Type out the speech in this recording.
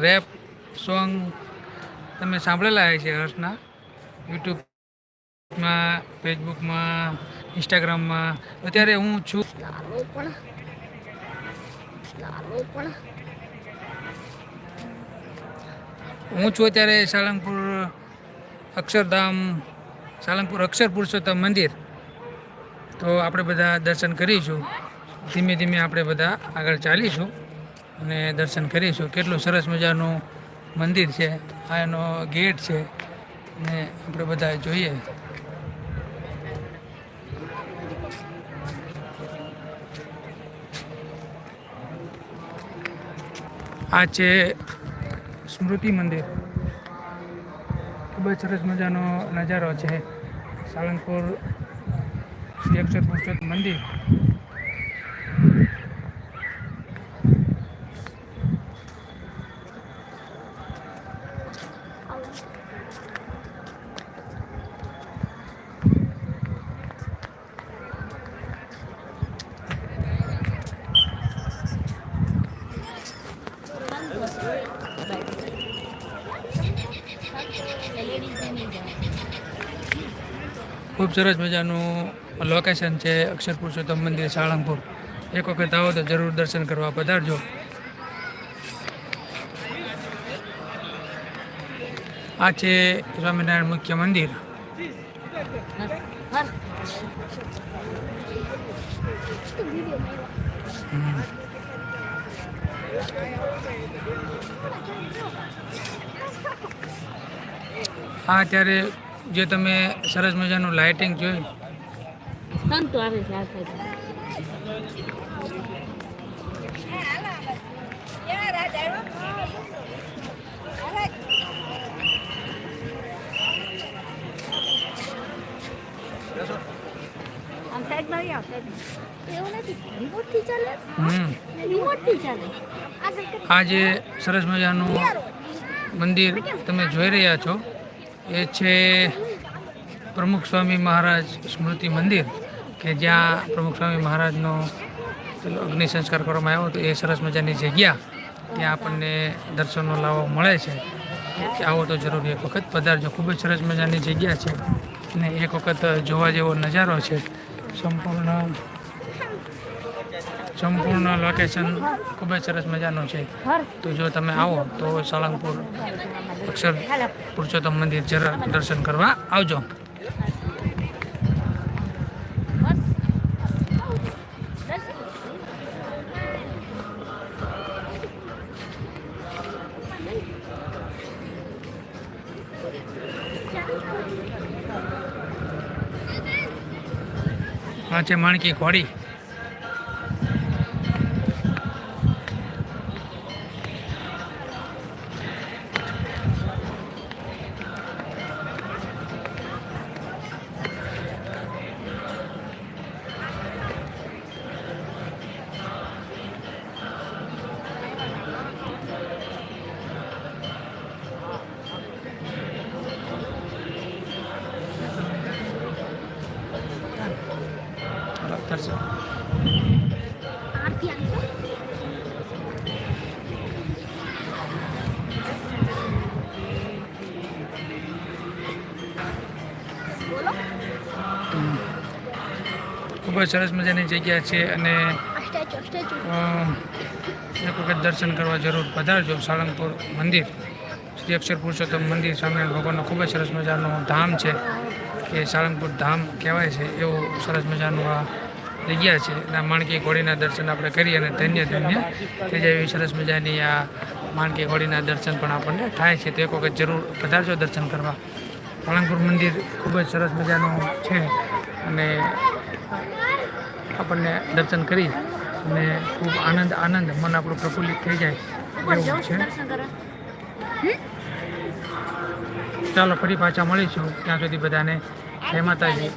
Rap song તમે સાંભળેલા છે હર્ષના? યુટ્યુબમાં ફેસબુકમાં ઇન્સ્ટાગ્રામમાં અત્યારે હું છું પણ. હું છું અત્યારે સાળંગપુર અક્ષરધામ સાળંગપુર અક્ષર પુરુષોત્તમ મંદિર. તો આપણે બધા દર્શન કરીશું. ધીમે ધીમે આપણે બધા આગળ ચાલીશું. અને દર્શન કરીશું. કેટલું સરસ મજાનું મંદિર છે. આ એનો ગેટ છે. ને આપણે બધા જોઈએ. આ છે સ્મૃતિ મંદિર. ખૂબ જ સરસ મજાનો નજારો છે. સાળંગપુર, શ્રી અક્ષર મંદિર. ખૂબ સરસ મજાનું લોકેશન છે અક્ષર પુરુષોત્તમ મંદિર સાળંગપુર. એક વખત આવો તો જરૂર દર્શન કરવા પધારજો. આ છે સ્વામિનારાયણ મુખ્ય મંદિર. હમ. આ અત્યારે જે તમે સરસ મજાનું લાઇટિંગ જોયું. સંતો આવે છે આ આ જે સરસ મજાનું મંદિર તમે જોઈ રહ્યા છો એ છે પ્રમુખ સ્વામી મહારાજ સ્મૃતિ મંદિર, કે જ્યાં પ્રમુખ સ્વામી મહારાજનો અગ્નિ સંસ્કાર કરવામાં આવ્યો હતો, એ સરસ મજાની જગ્યા ત્યાં આપણને દર્શનનો લાવો મળે છે. આવો તો જરૂર એક વખત. પધારજો. ખૂબ જ સરસ મજાની જગ્યા છે. અને એક વખત જોવા જેવો નજારો છે. સંપૂર્ણ સંપૂર્ણ લોકેશન ખૂબ જ સરસ મજાનું છે. તો જો તમે આવો તો સાળંગપુર અક્ષર પુરુષોત્તમ મંદિર જરા દર્શન કરવા આવજો. આ માણકી ઘોડી. ખૂબ જ સરસ મજાની જગ્યા છે અને એક વખત દર્શન કરવા જરૂર પધારજો સાળંગપુર મંદિર. શ્રી અક્ષર પુરુષોત્તમ મંદિર સ્વામિનારાયણ ભગવાનનું ખૂબ જ સરસ મજાનું ધામ છે કે સાળંગપુર ધામ કહેવાય છે એવું સરસ મજાનું આ જગ્યા છે. અને માણકી ઘોડીના દર્શન આપણે કરીએ અને ધન્ય ધન્ય જાય એવી સરસ મજાની આ માણકી ઘોડીના દર્શન પણ આપણને થાય છે. તો એક વખત જરૂર પધારજો દર્શન કરવા. સાળંગપુર મંદિર ખૂબ જ સરસ મજાનું છે અને આપણને દર્શન કરી અને ખૂબ આનંદ આનંદ. મન આપણું પ્રફુલ્લિત થઈ જાય એવું છે. ચાલો ફરી પાછા મળીશું. ત્યાં સુધી બધાને જય માતાજી.